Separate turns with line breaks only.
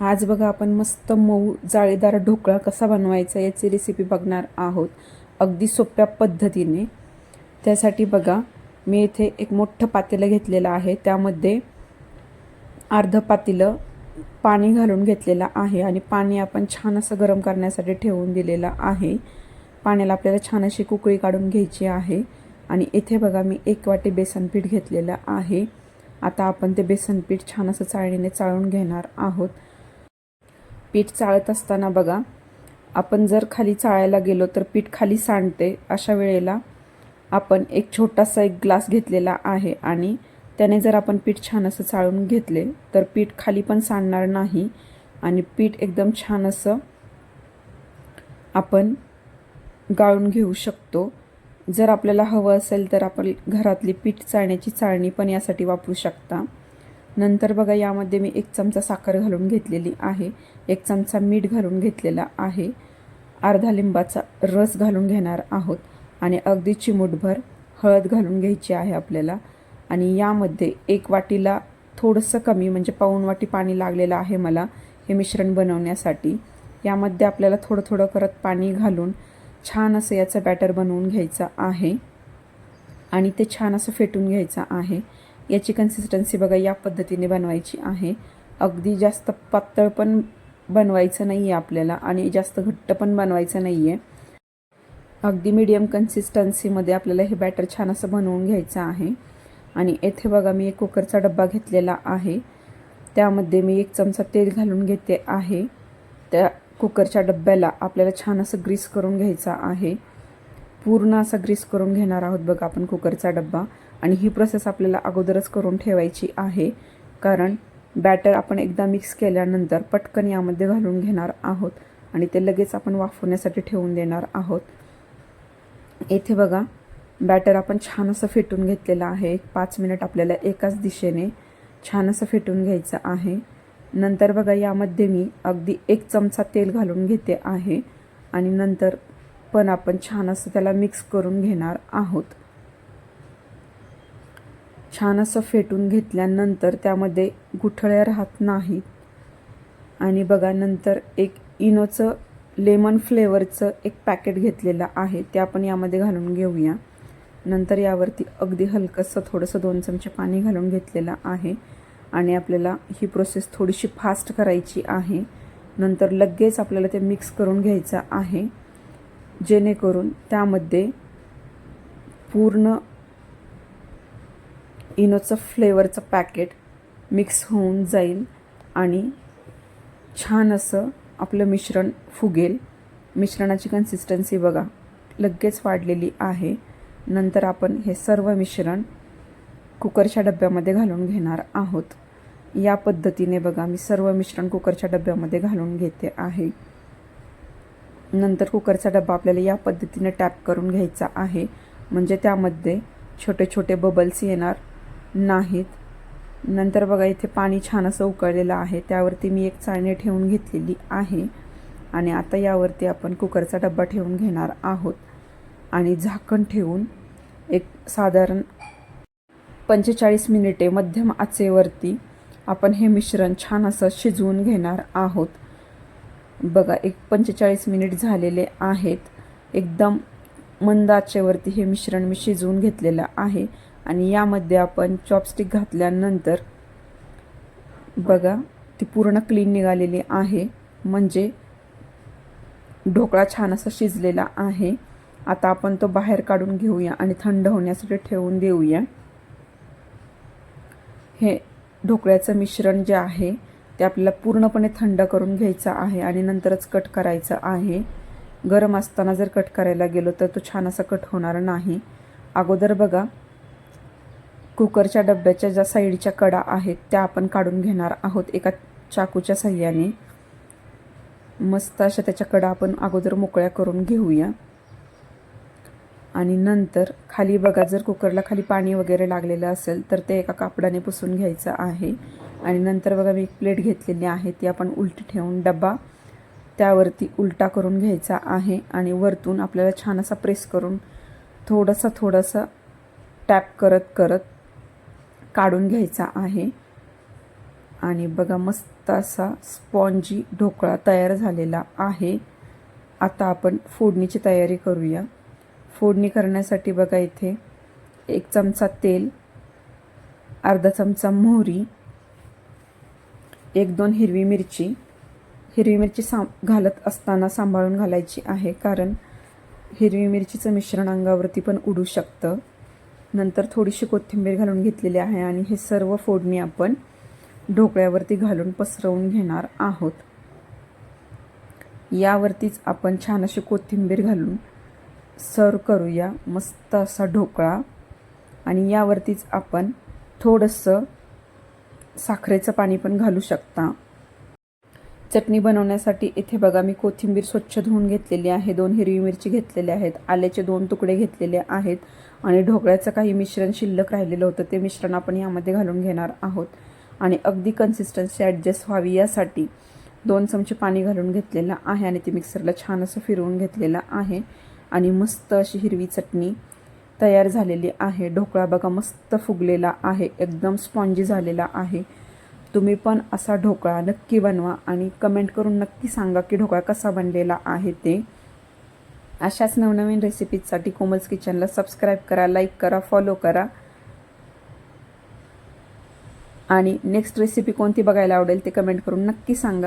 आज बघा आपण मस्त मऊ जाळीदार ढोकळा कसा बनवायचा याची रेसिपी बघणार आहोत. अगदी सोप्या पद्धतीने. त्यासाठी बघा मी इथे एक मोठं पातेलं घेतलेलं आहे. त्यामध्ये अर्ध पातेलं पाणी घालून घेतलेलं आहे आणि पाणी आपण छान असं गरम करण्यासाठी ठेवून दिलेलं आहे. पाण्याला आपल्याला छान अशी कुकळी काढून घ्यायची आहे. आणि इथे बघा मी एक वाटी बेसन पीठ घेतलेलं आहे. आता आपण ते बेसन पीठ छान असं चाळणीने चाळून घेणार आहोत. पीठ चाळत असताना बघा आपण जर खाली चाळायला गेलो तर पीठ खाली सांडते अशा वेळेला आपण एक छोटासा एक ग्लास घेतलेला आहे आणि त्याने जर आपण पीठ छान असं चाळून घेतले तर पीठ खाली पण सांडणार नाही आणि पीठ एकदम छान असं आपण गाळून घेऊ शकतो. जर आपल्याला हवं असेल तर आपण घरातली पीठ चाळण्याची चाळणी पण यासाठी वापरू शकता. नंतर बघा यामध्ये मी एक चमचा साखर घालून घेतलेली आहे. एक चमचा मीठ घालून घेतलेला आहे. अर्धा लिंबाचा रस घालून घेणार आहोत. आणि अगदी चिमूटभर हळद घालून घ्यायची आहे आपल्याला. आणि यामध्ये एक वाटीला थोडंसं कमी म्हणजे पाऊण वाटी पाणी लागलेलं आहे मला हे मिश्रण बनवण्यासाठी. यामध्ये आपल्याला थोडं थोडं करत पाणी घालून छान असं याचं बॅटर बनवून घ्यायचं आहे. आणि ते छान असं फेटून घ्यायचं आहे. याची कन्सिस्टन्सी बघा या पद्धतीने बनवायची आहे. अगदी जास्त पातळ पण बनवायचं नाही आहे आपल्याला आणि जास्त घट्ट पण बनवायचं नाही आहे अगदी मीडियम कन्सिस्टन्सीमध्ये आपल्याला हे बॅटर छान असं बनवून घ्यायचं आहे. आणि येथे बघा मी एक कुकरचा डब्बा घेतलेला आहे. त्यामध्ये मी एक चमचा तेल घालून घेते आहे. त्या कुकरच्या डब्याला आपल्याला छान असं ग्रीस करून घ्यायचा आहे. पूर्ण असा ग्रीस करून घेणार आहोत बघा आपण कुकरचा डब्बा. आणि ही प्रोसेस आपल्याला अगोदरच करून ठेवायची आहे. कारण बॅटर आपण एकदा मिक्स केल्यानंतर पटकन यामध्ये घालून घेणार आहोत आणि ते लगेच आपण वाफवण्यासाठी ठेवून देणार आहोत. येथे बघा बॅटर आपण छान असं फेटून घेतलेलं आहे. एक पाच मिनिट आपल्याला एकाच दिशेने छान असं फेटून घ्यायचं आहे. नंतर बघा यामध्ये मी अगदी एक चमचा तेल घालून घेते आहे. आणि नंतर पण आपण छान असं त्याला मिक्स करून घेणार आहोत. छान असं फेटून घेतल्यानंतर त्यामध्ये गुठळ्या राहत नाहीत आणि बघा नंतर एक इनोचं लेमन फ्लेवरचं एक पॅकेट घेतलेलं आहे. ते आपण यामध्ये घालून घेऊया. नंतर यावरती अगदी हलकंसं थोडंसं दोन चमचे पाणी घालून घेतलेलं आहे. आणि आपल्याला ही प्रोसेस थोडीशी फास्ट करायची आहे. नंतर लगेच आपल्याला ते मिक्स करून घ्यायचं आहे. जेणेकरून त्यामध्ये पूर्ण इनोचं फ्लेवरचं पॅकेट मिक्स होऊन जाईल आणि छान असं आपलं मिश्रण फुगेल. मिश्रणाची कन्सिस्टन्सी बघा. लगेच वाढलेली आहे. नंतर आपण हे सर्व मिश्रण कुकरच्या डब्यामध्ये घालून घेणार आहोत. या पद्धतीने बघा मी सर्व मिश्रण कुकरच्या डब्यामध्ये घालून घेते आहे. नंतर कुकरचा डब्बा आपल्याला या पद्धतीने टॅप करून घ्यायचा आहे. म्हणजे त्यामध्ये छोटे छोटे बबल्स येणार. नाहीत. नंतर बघा इथे पाणी छान असं उकळलेलं आहे. त्यावरती मी एक चाळणी ठेवून घेतलेली आहे. आणि आता यावरती आपण कुकरचा डब्बा ठेवून घेणार आहोत. आणि झाकण ठेवून एक साधारण पंचेचाळीस मिनिटे मध्यम आचेवरती आपण हे मिश्रण छान असं शिजवून घेणार आहोत. बघा एक पंचेचाळीस मिनिट झालेले आहेत. एकदम मंद आचेवरती हे मिश्रण मी शिजवून घेतलेलं आहे. आणि यामध्ये आपण चॉपस्टिक घातल्यानंतर बघा ती पूर्ण क्लीन निघालेली आहे. म्हणजे ढोकळा छान असा शिजलेला आहे. आता आपण तो बाहेर काढून घेऊया आणि थंड होण्यासाठी ठेवून देऊया. हे ढोकळ्याचं मिश्रण जे आहे ते आपल्याला पूर्णपणे थंड करून घ्यायचं आहे आणि नंतरच कट करायचं आहे. गरम असताना जर कट करायला गेलो तर तो छान असा कट होणार नाही. अगोदर बघा कुकरच्या डब्याच्या ज्या साईडच्या कडा आहेत त्या आपण काढून घेणार आहोत एका चाकूच्या साह्याने. मस्त अशा त्याच्या कडा आपण अगोदर मोकळ्या करून घेऊया. आणि नंतर खाली बघा जर कुकरला खाली पाणी वगैरे लागलेलं असेल तर ते एका कापडाने पुसून घ्यायचं आहे. आणि नंतर बघा मी एक प्लेट घेतलेली आहे ती आपण उलटी ठेवून डबा त्यावरती उलटा करून घ्यायचा आहे. आणि वरतून आपल्याला छान असा प्रेस करून थोडंसं थोडासा टॅप करत करत काढून घ्यायचा आहे. आणि बघा मस्त असा स्पॉन्जी ढोकळा तयार झालेला आहे. आता आपण फोडणीची तयारी करूया. फोडणी करण्यासाठी बघा इथे एक चमचा तेल अर्धा चमचा मोहरी एक दोन हिरवी मिरची. हिरवी मिरची सां घालत असताना सांभाळून घालायची आहे कारण हिरवी मिरचीचं मिश्रण अंगावरती पण उडू शकतं. नंतर थोडीशी कोथिंबीर घालून घेतलेली आहे आणि हे सर्व फोडणी आपण ढोकळ्यावरती घालून पसरवून घेणार आहोत. यावरतीच आपण छान अशी कोथिंबीर घालून सर्व करूया मस्त असा ढोकळा. आणि यावरतीच आपण थोडंसं साखरेचं पाणी पण घालू शकता. चटणी बनवण्यासाठी इथे बघा मी कोथिंबीर स्वच्छ धुवून घेतलेली आहे. दोन हिरवी मिरची घेतलेले आहेत. आल्याचे दोन तुकडे घेतलेले आहेत. आणि ढोकळ्याचं काही मिश्रण शिल्लक राहिलेलं होतं ते मिश्रण आपण यामध्ये घालून घेणार आहोत. आणि अगदी कन्सिस्टन्सी ॲडजस्ट व्हावी यासाठी दोन चमचे पाणी घालून घेतलेलं आहे आणि ते मिक्सरला छान असं फिरवून घेतलेलं आहे. आणि मस्त अशी हिरवी चटणी तयार झालेली आहे. ढोकळा बघा मस्त फुगलेला आहे. एकदम स्पॉन्जी झालेला आहे. तुम्ही पण असा ढोकळा नक्की बनवा आणि कमेंट करून नक्की सांगा की ढोकळा कसा बनलेला आहे ते. अशाच नवनवीन रेसिपीजसाठी कोमल्स किचनला सबस्क्राईब करा लाईक करा फॉलो करा. आणि नेक्स्ट रेसिपी कोणती बघायला आवडेल ते कमेंट करून नक्की सांगा.